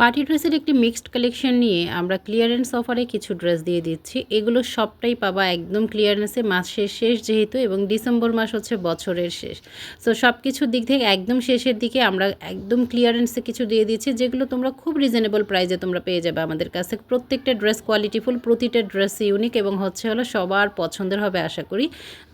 Party ড্রেসের একটি mixed collection নিয়ে আমরা ক্লিয়ারেন্স অফারে কিছু ড্রেস দিয়ে দিচ্ছি। এগুলো সবটাই পাবা একদম ক্লিয়ারেন্সে মাসের শেষ যেহেতু এবং ডিসেম্বর মাস হচ্ছে বছরের শেষ। সো সব কিছুর দিক থেকে একদম শেষের দিকে আমরা একদম ক্লিয়ারেন্সে কিছু দিয়ে দিচ্ছি যেগুলো তোমরা খুব রিজনেবল প্রাইসে তোমরা পেয়ে যাবে আমাদের কাছে প্রত্যেকটা ড্রেস কোয়ালিটিফুল প্রতিটা ড্রেস ইউনিক এবং হচ্ছে হলো সবার পছন্দের হবে আশা করি।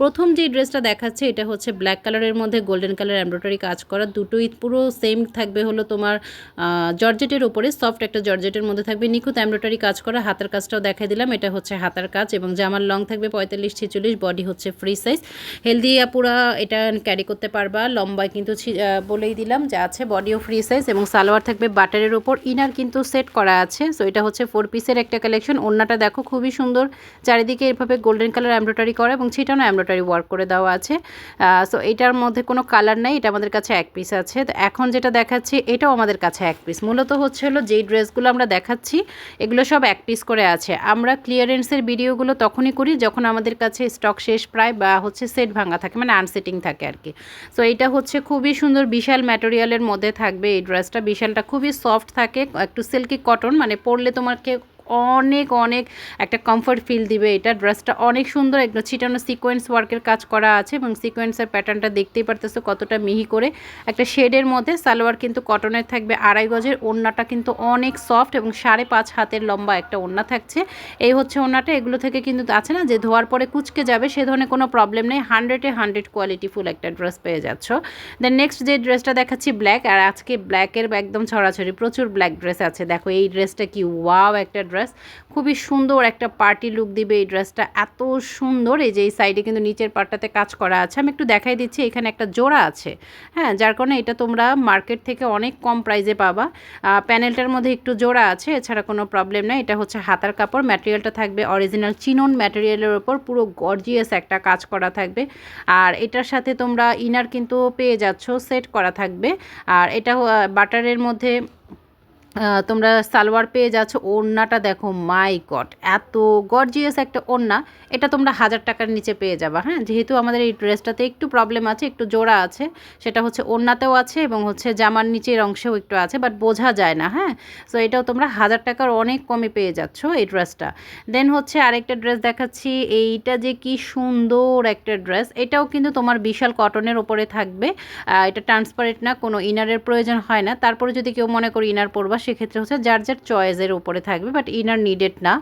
প্রথম যে ড্রেসটা দেখাচ্ছে এটা হচ্ছে ব্ল্যাক কালারের মধ্যে গোল্ডেন কালার এমব্রয়ডারি কাজ করা। দুটোই পুরো সেম থাকবে হলো তোমার জর্জেটের উপরে সফট একটা জর্জেটের মধ্যে থাকবে। নিখুঁত এমব্রয়ডারি কাজ করা, হাতের কাজটাও দেখাই দিলাম। এটা হচ্ছে হাতার কাজ এবং জামার লং থাকবে পঁয়তাল্লিশ, ছেচল্লিশ বডি হচ্ছে ফ্রি সাইজ হেলদি পুরা এটা ক্যারি করতে পারবা, লম্বায় কিন্তু বলেই দিলাম যে আছে বডিও ফ্রি সাইজ এবং সালোয়ার থাকবে বাটারের ওপর ইনার কিন্তু সেট করা আছে সো এটা হচ্ছে ফোর পিসের একটা কালেকশন ওড়নাটা দেখো খুবই সুন্দর, চারিদিকে এভাবে গোল্ডেন কালার এমব্রয়ডারি করা এবং ছিটানো এমব্রয়ডারি ওয়ার্ক করে দেওয়া আছে। সো এটার মধ্যে কোনো কালার নাই, এটা আমাদের কাছে এক পিস আছে। তো এখন যেটা দেখাচ্ছি, এটাও আমাদের কাছে এক পিস মূলত হচ্ছে হলো যেই ড্রেসগুলো আমরা দেখাচ্ছি, এগুলো সব এক পিস করে আছে। আমরা ক্লিয়ারেন্সের ভিডিওগুলো তখনই করি যখন আমাদের কাছে স্টক শেষ প্রায় বা হচ্ছে সেট ভাঙা থাকে মানে আনসেটিং থাকে আর কি। সো এটা হচ্ছে খুবই সুন্দর বিশাল ম্যাটেরিয়ালের মধ্যে থাকবে এই ড্রেসটা বিশালটা খুবই সফট থাকে, একটু সিল্কি কটন মানে পরলে তোমাকে অনেক অনেক একটা কমফর্ট ফিল দিবে। এটা ড্রেসটা অনেক সুন্দর, একদম ছিটানো সিকোয়েন্স ওয়ার্কের কাজ করা আছে এবং সিকোয়েন্সের প্যাটার্নটা দেখতেই পারতেছো কতটা মিহি করে। একটা শেডের মধ্যে সালোয়ার কিন্তু কটনের থাকবে আড়াই গজের, ওড়নাটা কিন্তু অনেক সফট এবং সাড়ে পাঁচ হাতের লম্বা একটা ওড়না থাকছে। এই হচ্ছে ওড়নাটা, এগুলো থেকে কিন্তু আছে না যে ধোয়ার পরে কুচকে যাবে, সে ধরনের কোনো প্রবলেম নেই। হান্ড্রেডে হান্ড্রেড কোয়ালিটিফুল একটা ড্রেস পেয়ে যাচ্ছ। দেন নেক্সট যে ড্রেসটা দেখাচ্ছি ব্ল্যাক আর আজকে ব্ল্যাকের একদম ছড়াছড়ি, প্রচুর ব্ল্যাক ড্রেস আছে। দেখো এই ড্রেসটা কি ওয়াও একটা ড্রেস। খুবই সুন্দর একটা পার্টি লুক দিবে এই ড্রেসটা। এত সুন্দর, এই যে এই সাইডে কিন্তু নিচের পার্টটাতে কাজ করা আছে। আমি একটু দেখাই দিচ্ছি, এখানে একটা জোড়া আছে। হ্যাঁ যার কারণে এটা তোমরা মার্কেট থেকে অনেক কম প্রাইসে পাবা। প্যানেলটার মধ্যে একটু জোড়া আছে, এছাড়া কোনো প্রবলেম নেই। এটা হচ্ছে হাতার কাপড় ম্যাটেরিয়ালটা থাকবে অরিজিনাল চিনন ম্যাটেরিয়ালের ওপর। পুরো গর্জিয়াস একটা কাজ করা থাকবে। আর এটার সাথে তোমরা ইনার কিন্তু পেয়ে যাচ্ছ সেট করা থাকবে। আর এটা বাটারের মধ্যে তোমরা সালোয়ার পেয়ে যাচ্ছ, ওড়নাটা দেখো মাই গড এত গর্জিয়াস একটা ওড়না। এটা তোমরা হাজার টাকার নিচে পেয়ে যাবা হ্যাঁ? যেহেতু আমাদের এই ড্রেসটাতে একটু প্রবলেম আছে, একটু জোড়া আছে, সেটা হচ্ছে ওড়নাতেও আছে এবং হচ্ছে জামার নিচের অংশেও একটু আছে বাট বোঝা যায় না হ্যাঁ? সো এটাও তোমরা হাজার টাকার অনেক কমে পেয়ে যাচ্ছ এই ড্রেসটা। দেন হচ্ছে আরেকটা ড্রেস দেখাচ্ছি, এইটা যে কি সুন্দর একটা ড্রেস, এটাও কিন্তু তোমার বিশাল কটনের ওপরে থাকবে। এটা ট্রান্সপারেন্ট না, কোনো ইনারের প্রয়োজন হয় না। তারপরে যদি কেউ মনে করি ইনার পরবা সেক্ষেত্রে হচ্ছে যার যার চয়েসের উপরে থাকবে বাট ইনার নিডেড না।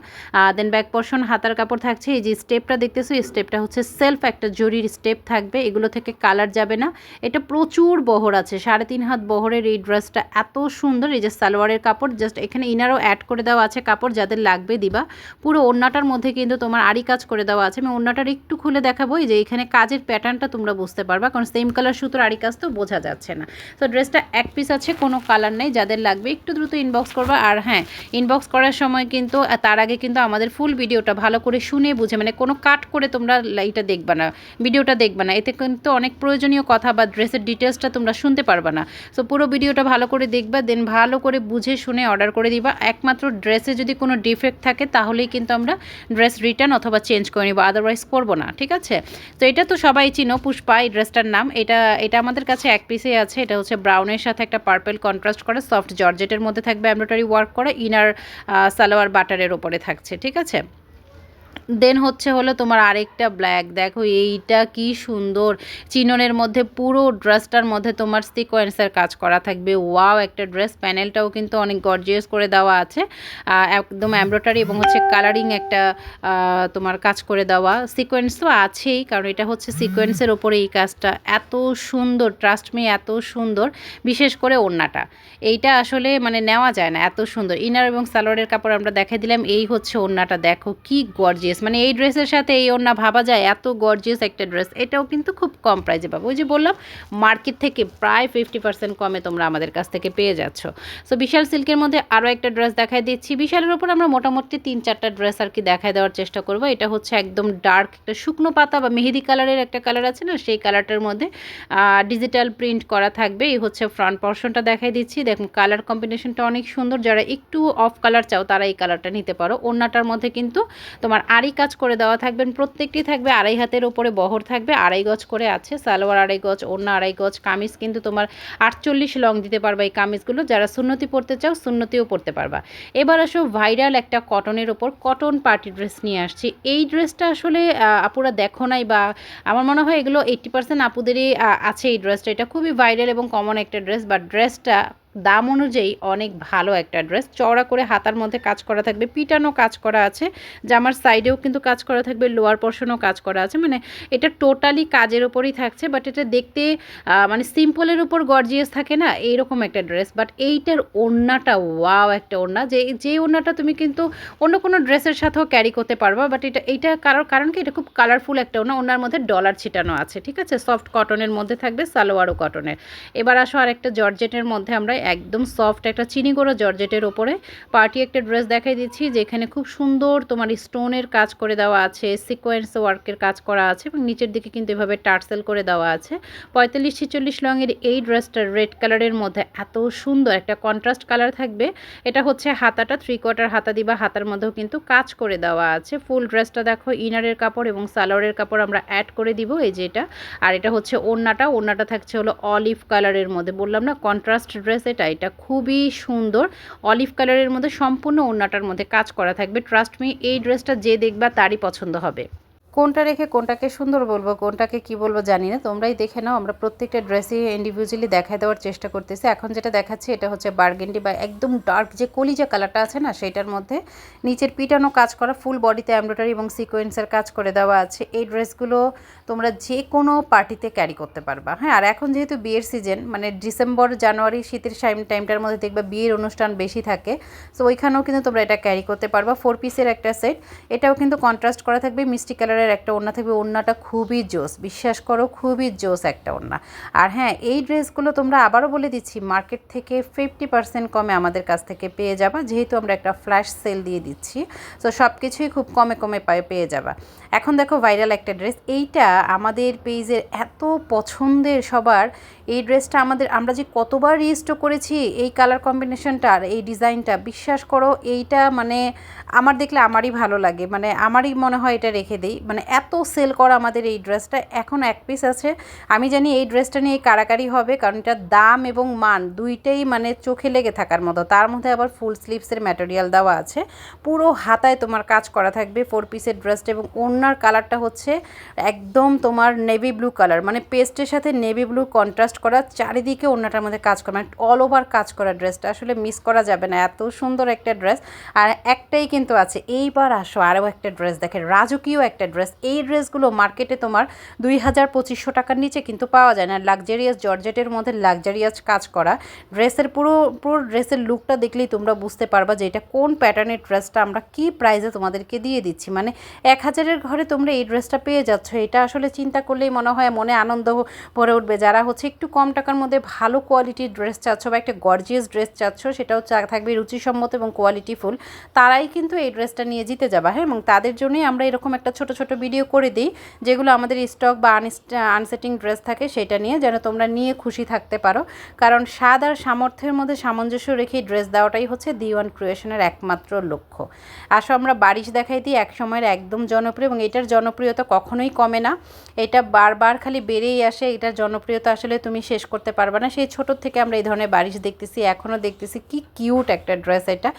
দেন ব্যাক পোর্শন হাতার কাপড় থাকছে, এই যে স্টেপটা দেখতেছো, এই স্টেপটা হচ্ছে সেলফ একটা জরির স্টেপ থাকবে, এগুলো থেকে কালার যাবে না। এটা প্রচুর বহর আছে, সাড়ে তিন হাত বহরের এই ড্রেসটা এত সুন্দর, এই যে সালোয়ারের কাপড় জাস্ট এখানে ইনারও অ্যাড করে দেওয়া আছে কাপড়, যাদের লাগবে দিবা। পুরো ওড়নাটার মধ্যে কিন্তু তোমার আড়ি কাজ করে দেওয়া আছে, আমি ওড়নাটার একটু খুলে দেখাবো, এই যে এখানে কাজের প্যাটার্নটা তোমরা বুঝতে পারবা, কারণ সেম কালার সুতোর আড়ি কাজ তো বোঝা যাচ্ছে না। তো ড্রেসটা এক পিস আছে, কোনো কালার নেই, যাদের লাগবে, একটু দ্রুত ইনবক্স করবা। আর হ্যাঁ ইনবক্স করার সময় কিন্তু তার আগে কিন্তু আমাদের ফুল ভিডিওটা ভালো করে শুনে বুঝে মানে কোনো কাট করে তোমরা এটা দেখবা না, ভিডিওটা দেখবা না। এতে কিন্তু অনেক প্রয়োজনীয় কথা বা ড্রেসের ডিটেলসটা তোমরা শুনতে পারবা না। সো পুরো ভিডিওটা ভালো করে দেখবা দেন ভালো করে বুঝে শুনে অর্ডার করে দিবা। একমাত্র ড্রেসে যদি কোনো ডিফেক্ট থাকে, তাহলেই কিন্তু আমরা ড্রেস রিটার্ন অথবা চেঞ্জ করে নিবো আদারওয়াইজ করব না, ঠিক আছে? তো এটা তো সবাই চিনো, পুষ্পা, এই ড্রেসটার নাম। এটা এটা আমাদের কাছে এক পিসে আছে, এটা হচ্ছে ব্রাউনের সাথে একটা পার্পেল কন্ট্রাস্ট করা সফট জর্জেটের মধ্যে থাকবে এমব্রয়ডারি ওয়ার্ক করা ইনার সালোয়ার বাটারের ওপরে থাকছে ঠিক আছে? দেন হচ্ছে হলো তোমার আরেকটা ব্ল্যাক দেখো এইটা কি সুন্দর। চিননের মধ্যে পুরো ড্রেসটার মধ্যে তোমার সিকোয়েন্সের কাজ করা থাকবে। ওয়াও একটা ড্রেস প্যানেলটাও কিন্তু অনেক গর্জিয়াস করে দেওয়া আছে। একদম এমব্রয়ডারি এবং হচ্ছে কালারিং একটা তোমার কাজ করে দেওয়া। সিকোয়েন্স তো আছেই, কারণ এটা হচ্ছে সিকোয়েন্সের ওপরে এই কাজটা। এত সুন্দর ট্রাস্ট মি এত সুন্দর। বিশেষ করে ওড়নাটা। এইটা আসলে মানে নেওয়া যায় না, এত সুন্দর। ইনার এবং সালোয়ারের কাপড় আমরা দেখাই দিলাম। এই হচ্ছে ওড়নাটা। দেখো কি গর্জিয়াস মানে এই ড্রেসের সাথে এই ওড়না ভাবা যায়, এত গর্জিয়াস একটা ড্রেস। এটাও কিন্তু খুব কম প্রাইজে পাবো। ওই যে বললাম মার্কেট থেকে প্রায় ফিফটি পার্সেন্ট কমে তোমরা আমাদের কাছ থেকে পেয়ে যাচ্ছ। সো বিশাল সিল্কের মধ্যে আরও একটা ড্রেস দেখাই দিচ্ছি। বিশালের ওপর আমরা মোটামুটি তিন চারটা ড্রেস আর কি দেখায় দেওয়ার চেষ্টা করব। এটা হচ্ছে একদম ডার্ক একটা শুকনো পাতা বা মেহেদি কালারের একটা কালার আছে না, সেই কালারটার মধ্যে ডিজিটাল প্রিন্ট করা থাকবে। এই হচ্ছে ফ্রন্ট পোর্শনটা দেখাই দিচ্ছি। দেখুন কালার কম্বিনেশনটা অনেক সুন্দর। যারা একটু অফ কালার চাও, তারা এই কালারটা নিতে পারো। ওড়নাটার মধ্যে কিন্তু তোমার আড়ি কাজ করে দেওয়া থাকবেন। প্রত্যেকটি থাকবে আড়াই হাতের ওপরে বহর থাকবে। আড়াই গজ করে আছে, সালোয়ার আড়াই গজ অন্য আড়াই গজ, কামিজ কিন্তু তোমার আটচল্লিশ লং দিতে পারবা এই কামিজগুলো। যারা সুন্নতি পড়তে চাও, সুন্নতিও পড়তে পারবা। এবার আসো ভাইরাল একটা কটনের ওপর কটন পার্টি ড্রেস নিয়ে আসছি। এই ড্রেসটা আসলে আপুরা দেখো নাই বা আমার মনে হয় এগুলো এইট্টি পার্সেন্ট আপুদেরই আছে এই ড্রেসটা। এটা খুবই ভাইরাল এবং কমন একটা ড্রেস বা ড্রেসটা দাম অনুযায়ী অনেক ভালো একটা ড্রেস। চওড়া করে হাতার মধ্যে কাজ করা থাকবে, পিটানো কাজ করা আছে, জামার সাইডেও কিন্তু কাজ করা থাকবে, লোয়ার পোর্শনও কাজ করা আছে। মানে এটা টোটালি কাজের ওপরই থাকছে, বাট এটা দেখতে মানে সিম্পলের উপর গর্জিয়াস থাকে না, এইরকম একটা ড্রেস। বাট এইটার ওড়নাটা, ওয়াও একটা ওড়না। যে যে ওড়নাটা তুমি কিন্তু অন্য কোনো ড্রেসের সাথেও ক্যারি করতে পারবা, বাট এটা, এইটা কারোর কারণ কি, এটা খুব কালারফুল একটা ওড়না। ওনার মধ্যে ডলার ছিটানো আছে, ঠিক আছে? সফট কটনের মধ্যে থাকবে, সালোয়ারও কটনের এবার আসো আর একটা জর্জেটের মধ্যে আমরা একদম সফট একটা চিনি গুঁড়ো জর্জেটের ওপরে। পার্টি একটা ড্রেস দেখাই দিচ্ছি, যেখানে খুব সুন্দর তোমার স্টোনের কাজ করে দেওয়া আছে সিকোয়েন্স ওয়ার্কের কাজ করা আছে এবং নিচের দিকে কিন্তু এভাবে টার্সেল করে দেওয়া আছে। পঁয়তাল্লিশ ছেচল্লিশ লংয়ের এই ড্রেসটা রেড কালারের মধ্যে এত সুন্দর একটা কন্ট্রাস্ট কালার থাকবে। এটা হচ্ছে হাতাটা থ্রি কোয়ার্টার হাতা দিবা, হাতার মধ্যেও কিন্তু কাজ করে দেওয়া আছে। ফুল ড্রেসটা দেখো, ইনারের কাপড় এবং সালোয়ারের কাপড় আমরা অ্যাড করে দিব, এই যে এটা। আর এটা হচ্ছে ওড়নাটা ওড়নাটা থাকছে হলো অলিভ কালারের মধ্যে। বললাম না কন্ট্রাস্ট ড্রেস এটা এটা খুবই সুন্দর। অলিভ কালারের মধ্যে সম্পূর্ণ ওড়নাটার মধ্যে কাজ করা থাকবে। ট্রাস্ট মি এই ড্রেসটা যে দেখবা তারই পছন্দ হবে। কোনটা রেখে কোনটাকে সুন্দর বলব, কোনটাকে কি বলব জানি না। তোমরাই দেখে নাও, আমরা প্রত্যেকটা ড্রেসই ইন্ডিভিজুয়ালি দেখায় দেওয়ার চেষ্টা করতেছি। এখন যেটা দেখাচ্ছি এটা হচ্ছে বার্গেন্ডি বা একদম ডার্ক যে কলিজা কালারটা আছে না সেটার মধ্যে নিচের পিটানো কাজ করা ফুল বডিতে এমব্রয়ডারি এবং সিকোয়েন্সের কাজ করে দেওয়া আছে। এই ড্রেসগুলো তোমরা যে কোনো পার্টিতে ক্যারি করতে পারবা। হ্যাঁ আর এখন যেহেতু বিয়ের সিজন মানে ডিসেম্বর জানুয়ারি শীতের টাইম টাইমটার মধ্যে দেখবা বিয়ের অনুষ্ঠান বেশি থাকে। সো ওইখানেও কিন্তু তোমরা এটা ক্যারি করতে পারবা। ফোর পিসের একটা সেট এটাও কিন্তু কন্ট্রাস্ট করা থাকবে, মিষ্টি কালারের একটা ওড়না থাকবে। ওড়নাটা খুবই জোস, বিশ্বাস করো খুবই জোস একটা ওড়না। আর হ্যাঁ এই ড্রেসগুলো তোমরা আবারও বলে দিচ্ছি, মার্কেট থেকে ফিফটি পার্সেন্ট কমে আমাদের কাছ থেকে পেয়ে যাবা, যেহেতু আমরা একটা ফ্ল্যাশ সেল দিয়ে দিচ্ছি। সো সব কিছুই খুব কমে কমে পায়ে পেয়ে যাবা। এখন দেখো ভাইরাল একটা ড্রেস এইটা আমাদের পেজের এত পছন্দের সবার। এই ড্রেসটা আমাদের, আমরা যে কতবার রিস্টো করেছি, এই কালার কম্বিনেশনটা আর এই ডিজাইনটা বিশ্বাস করো এইটা মানে আমার দেখলে আমারই ভালো লাগে। মানে আমারই মনে হয় এটা রেখে দিই। মানে এত সেল করা আমাদের এই ড্রেসটা এখন এক পিস আছে। আমি জানি এই ড্রেসটা নিয়ে কারাকারি হবে, কারণ এটার দাম এবং মান দুইটাই মানে চোখে লেগে থাকার মতো। তার মধ্যে আবার ফুল স্লিভসের ম্যাটেরিয়াল দেওয়া আছে। পুরো হাতায় তোমার কাজ করা থাকবে ফোর পিসের ড্রেসটা এবং ওনার কালারটা হচ্ছে একদম তোমার নেভি ব্লু কালার মানে পেস্টের সাথে নেভি ব্লু কন্ট্রাস্ট করা, চারিদিকে ওড়নাটার মধ্যে কাজ করা মানে অল ওভার কাজ করা ড্রেসটা আসলে মিস করা যাবে না, এত সুন্দর একটা ড্রেস আর একটাই কিন্তু আছে, এইবার আসো আরও একটা ড্রেস দেখে, রাজকীয় একটা ড্রেস এই ড্রেসগুলো মার্কেটে তোমার দুই হাজার পঁচিশশো টাকার নিচে কিন্তু পাওয়া যায় না। লাক্সারিয়াস জর্জেটের মধ্যে লাক্সারিয়াস কাজ করা। ড্রেসের পুরো পুরো ড্রেসের লুকটা দেখলেই তোমরা বুঝতে পারবা যে এটা কোন প্যাটার্নের ড্রেসটা আমরা কি প্রাইসে তোমাদেরকে দিয়ে দিচ্ছি। মানে এক হাজারের ঘরে তোমরা এই ড্রেসটা পেয়ে যাচ্ছ। এটা আসলে চিন্তা করলেই মনে হয় মনে আনন্দ ভরে উঠবে। যারা হচ্ছে একটু কম টাকার মধ্যে ভালো কোয়ালিটির ড্রেস চাচ্ছ বা একটা গর্জিয়াস ড্রেস চাচ্ছ, সেটাও থাকবে রুচিসম্মত এবং কোয়ালিটিফুল তারাই কিন্তু এই ড্রেসটা নিয়ে জিতে যাবা। হ্যাঁ এবং তাদের জন্যই আমরা এরকম একটা ছোট ছোট ভিডিও করে দিই, যেগুলো আমাদের স্টক বা আনসেটিং ড্রেস থাকে সেটা নিয়ে যেন তোমরা নিয়ে খুশি থাকতে পারো। কারণ স্বাদ আর সামর্থ্যের মধ্যে সামঞ্জস্য রেখে ড্রেস দেওয়াটাই হচ্ছে দিওয়ান ক্রিয়েশনের একমাত্র লক্ষ্য। আসো আমরা বারিশ দেখাই দিই, এক সময়ের একদম জনপ্রিয় এবং এটার জনপ্রিয়তা কখনোই কমে না। এটা বারবার খালি বেড়েই আসে, এটার জনপ্রিয়তা আসলে তুমি শেষ করতে পারবে না। সেই ছোটোর থেকে আমরা এই ধরনের বারিশ দেখতেছি এখনও দেখতেছি কি কিউট একটা ড্রেস এটা।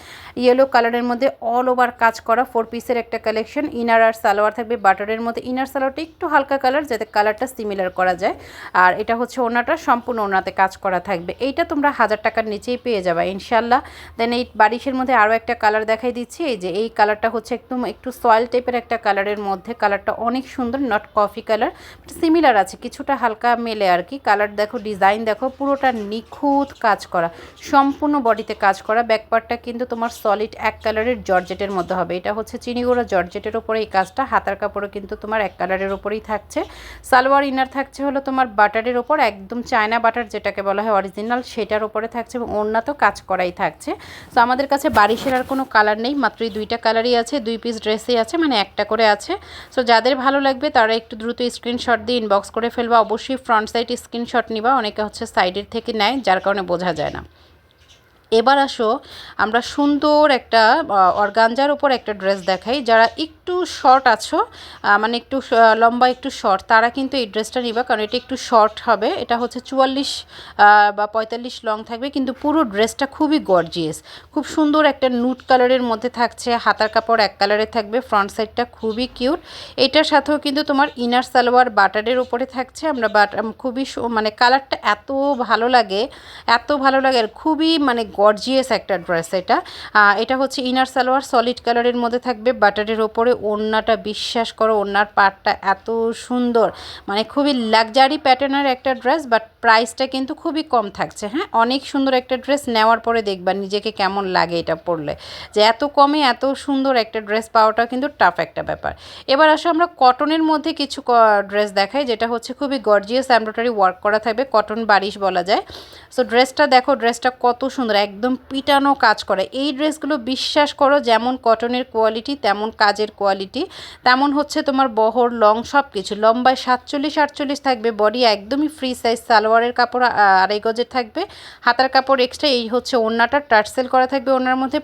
ইয়েলো কালারের মধ্যে অল ওভার কাজ করা ফোর পিসের একটা কালেকশন ইনার আর সালোয়ার থাকবে বাটারের মধ্যে ইনার সালোয়ারটা একটু হালকা কালার যাতে কালারটা সিমিলার করা যায়। আর এটা হচ্ছে ওনাটা, সম্পূর্ণ ওনাতে কাজ করা থাকবে। এইটা তোমরা হাজার টাকার নিচেই পেয়ে যাবে ইনশাল্লাহ দেন এই বারিশের মধ্যে আরও একটা কালার দেখাই দিচ্ছি। এই যে এই কালারটা হচ্ছে একদম একটু সয়েল টাইপের একটা কালারের মধ্যে কালারটা অনেক সুন্দর নট কফি কালার সিমিলার আছে। কিছুটা হালকা মেলে আর কি। কালার দেখো ডিজাইন দেখো, পুরোটা নিখুঁত কাজ করা। সম্পূর্ণ বডিতে কাজ করা। ব্যাকপার্টটা কিন্তু তোমার সলিড এক কালারের জর্জেটের মধ্যে হবে। এটা হচ্ছে চিনিগুড়া জর্জেটের ওপরে এই কাজটা। হাতার কাপড়ও কিন্তু তোমার এক কালারের ওপরেই থাকছে। সালোয়ার ইনার থাকছে হলো তোমার বাটারের ওপর, একদম চায়না বাটার যেটাকে বলা হয় অরিজিনাল সেটার ওপরে থাকছে এবং ওড়না তো কাজ করাই থাকছে। তো আমাদের কাছে বাড়ি সেরার কোনো কালার নেই মাত্রই দুইটা কালারই আছে, দুই পিস ড্রেসই আছে মানে একটা করে আছে। সো যাদের ভালো লাগবে তারা একটু দ্রুত স্ক্রিনশট দিয়ে ইনবক্স করে ফেলবা, অবশ্যই ফ্রন্ট সাইড স্ক্রিনশট নিবা, অনেকে হচ্ছে সাইডের থেকে নেয়, যার কারণে বোঝা যায় না। এবার আসো, আমরা সুন্দর একটা অর্গানজার উপর একটা ড্রেস দেখাই, যারা একটু শর্ট আছো মানে একটু লম্বা একটু শর্ট তারা কিন্তু এই ড্রেসটা নিবা, কারণ এটা একটু শর্ট হবে। এটা হচ্ছে চুয়াল্লিশ বা পঁয়তাল্লিশ লং থাকবে, কিন্তু পুরো ড্রেসটা খুবই গর্জিয়াস খুব সুন্দর একটা নুট কালারের মধ্যে থাকছে, হাতার কাপড় এক কালারের থাকবে ফ্রন্ট সাইডটা খুবই কিউট এটার সাথেও কিন্তু তোমার ইনার সালোয়ার বাটারের উপরে থাকছে, আমরা বাট খুবই মানে কালারটা এত ভালো লাগে, এত ভালো লাগে, আর খুবই মানে গর্জিয়াস একটা ড্রেস এটা। এটা হচ্ছে ইনার সালোয়ার সলিড কালারের মধ্যে থাকবে বাটারের ওপরে ওড়নাটা বিশ্বাস করো, ওড়নার পাটটা এত সুন্দর। মানে খুবই লাক্সারি প্যাটার্নের একটা ড্রেস বাট প্রাইসটা কিন্তু খুবই কম থাকছে। হ্যাঁ অনেক সুন্দর একটা ড্রেস নেওয়ার পরে দেখবা নিজেকে কেমন লাগে এটা পরলে। যে এত কমে এত সুন্দর একটা ড্রেস পাওয়াটা কিন্তু টাফ একটা ব্যাপার। এবার আসো আমরা কটনের মধ্যে কিছু ড্রেস দেখাই, যেটা হচ্ছে খুবই গর্জিয়াস এমব্রয়ডারি ওয়ার্ক করা থাকবে কটন বারিশ বলা যায়। সো ড্রেসটা দেখো ড্রেসটা কত সুন্দর, একদম পিটানো কাজ করে। এই ড্রেসগুলো বিশ্বাস করো, যেমন কটনের কোয়ালিটি তেমন কাজের কোয়ালিটি তেমন হচ্ছে তোমার বহর লং সব কিছু লম্বায় সাতচল্লিশ, আটচল্লিশ থাকবে বডি একদমই ফ্রি সাইজ সালোয়ারের কাপড় আড়াই গজের থাকবে। হাতার কাপড় এক্সট্রা এই হচ্ছে ওড়নাটা টার্সেল করা থাকবে ওনার মধ্যে।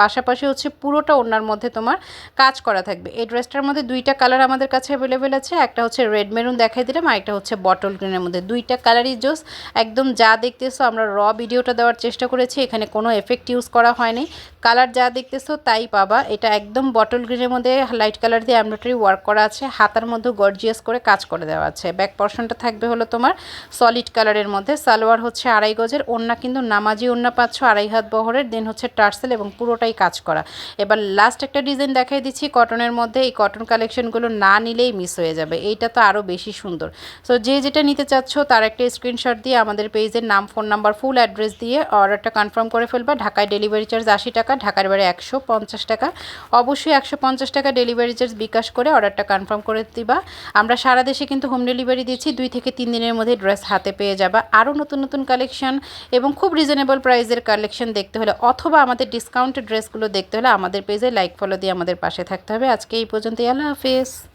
পাশাপাশি হচ্ছে পুরোটা ওড়নার মধ্যে তোমার কাজ করা থাকবে। এই ড্রেসটার মধ্যে দুইটা কালার আমাদের কাছে অ্যাভেলেবেল আছে। একটা হচ্ছে রেড মেরুন দেখাই দিলাম, আর একটা হচ্ছে বটল গ্রিনের মধ্যে। দুইটা কালারই জোস একদম যা দেখতেছো আমরা র ভিডিওটা দেওয়ার চেষ্টা করেছি, এখানে কোনো এফেক্ট ইউজ করা হয়নি। কালার যা দেখতেছো তাই পাবা। এটা একদম বটল গ্রিনের মধ্যে লাইট কালার দিয়ে এমব্রয়ডারি ওয়ার্ক করা আছে। হাতার মধ্যে গর্জিয়াস করে কাজ করে দেওয়া আছে। ব্যাক পর্শনটা থাকবে হলো তোমার সলিড কালারের মধ্যে। সালোয়ার হচ্ছে আড়াই গজের, ওড়না কিন্তু নামাজি ওড়না পাচ্ছ আড়াই হাত বহরের দেন হচ্ছে টার্সেল এবং পুরোটাই কাজ করা। এবার লাস্ট একটা ডিজাইন দেখাই দিচ্ছি কটনের মধ্যে। এই কটন কালেকশনগুলো না নিলেই মিস হয়ে যাবে। এইটা তো আরও বেশি সুন্দর। সো যে যেটা নিতে চাচ্ছ তার একটা স্ক্রিনশট দিয়ে আমাদের পেজের নাম ফোন নাম্বার ফুল অ্যাড্রেস দিয়ে অর্ডারটা কনফার্ম করে ফেলবা। ঢাকায় ডেলিভারি চার্জ আশি টাকা, ঢাকার বাইরে একশো পঞ্চাশ টাকা। অবশ্যই একশো পঞ্চাশ টাকা ডেলিভারি চার্জ বিকাশ করে অর্ডারটা কনফার্ম করে দিবা। আমরা সারা দেশে কিন্তু হোম ডেলিভারি দিচ্ছি, দুই থেকে তিন দিনের মধ্যে ড্রেস হাতে পেয়ে যাবা। আরও নতুন নতুন কালেকশন এবং খুব রিজনেবল প্রাইসের কালেকশন দেখতে হলে অথবা আমাদের ডিসকাউন্টেড ড্রেসগুলো দেখতে হলে আমাদের পেজে লাইক ফলো দিয়ে আমাদের পাশে থাকতে হবে। আজকে এই পর্যন্ত আল্লাহ হাফেজ।